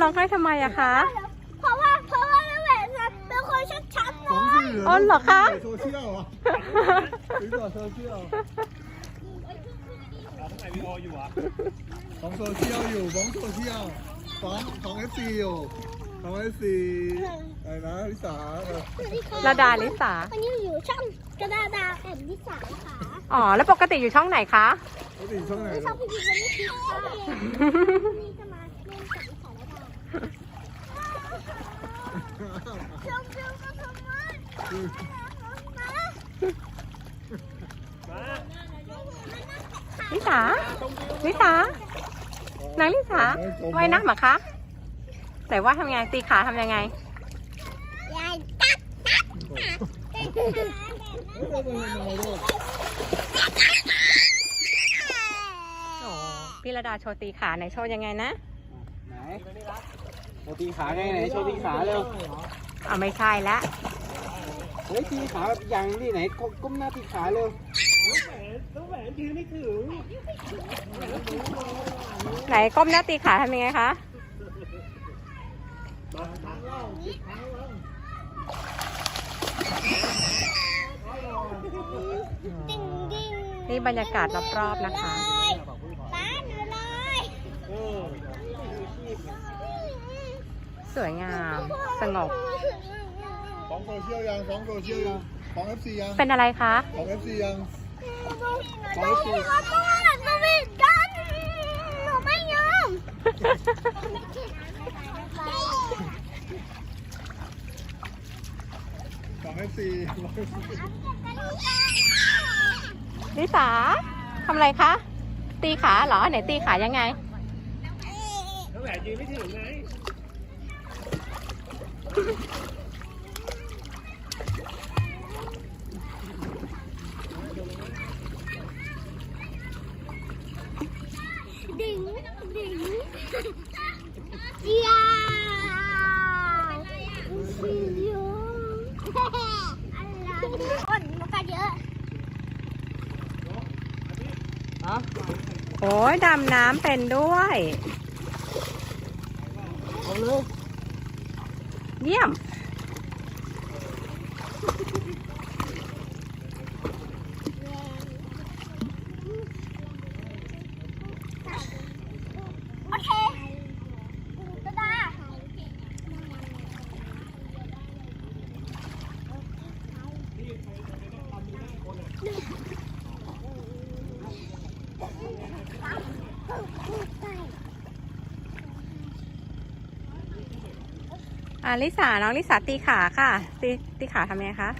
ร้องไห้ทำไมอะคะ เพราะว่าเพราะว่าแม่แหวนเป็นคนชัดๆเลของยสื่ออ๋อเหรอคะ โซเชียลเหรอซื้อต่อโซเชียลเราต้องไหนวีโออยู่อะของโซเชียลอยู่ของโซเชียลของของเอฟซีอยู่ของเอฟซีอะไรนะลิสาเออระดาลิสา วันนี้อยู่ช่องกระดาดาแอบนิสาค่ะอ๋อ แล้วปกติอยู่ช่องไหนคะ ปกติช่องไหนไม่ชลูอบกพี่ยิงวันนี้คิดค่ะนี่จะมาเล่นกับนิสาแล้วค่ะชมชมก็ชมมา มา ลิสาลิสานางลิสาว่ายน้ำเหรอคะแต่ว่าทำยังไงตีขาทำยังไงยายตัดตัดไม่ได้เป็นอะไรลูกโอ้พี่ระดาโชว์ตีขาไหนโชว์ยังไงนะ ไหนโชว์ตีขาไงไหนโชว์ตีขาเร็วอ่าไม่ใช่ละ เฮ้ยตีขาแบบอย่างที่ไหนก้มหน้าตีขาเร็วต้องแหวนยืนไม่ถึงไหนก้มหน้าตีขาทำยังไงคะนี่บรรยากาศรอบๆนะคะป้านเลยสวยงาม สงบ ของโซเชียลยังของโซเชียลยังของเอฟซียังเป็นอะไรคะของเอฟซียังหนูหนูหนูหนูไม่กันหนูไม่ยอมของเอฟซีลิสาทำอะไรคะ ตีขาเหรอ ไหนตีขายังไงต้องแหวนยืนไม่ถึงไง ดิ่งดิ่งยาวสิ โอ้ยดำน้ำเป็นด้วย เยี่ยม โอเคตาดา อ่าลิสาน้องลิสาตีขาค่ะ ตีตีขาทำยังไงคะ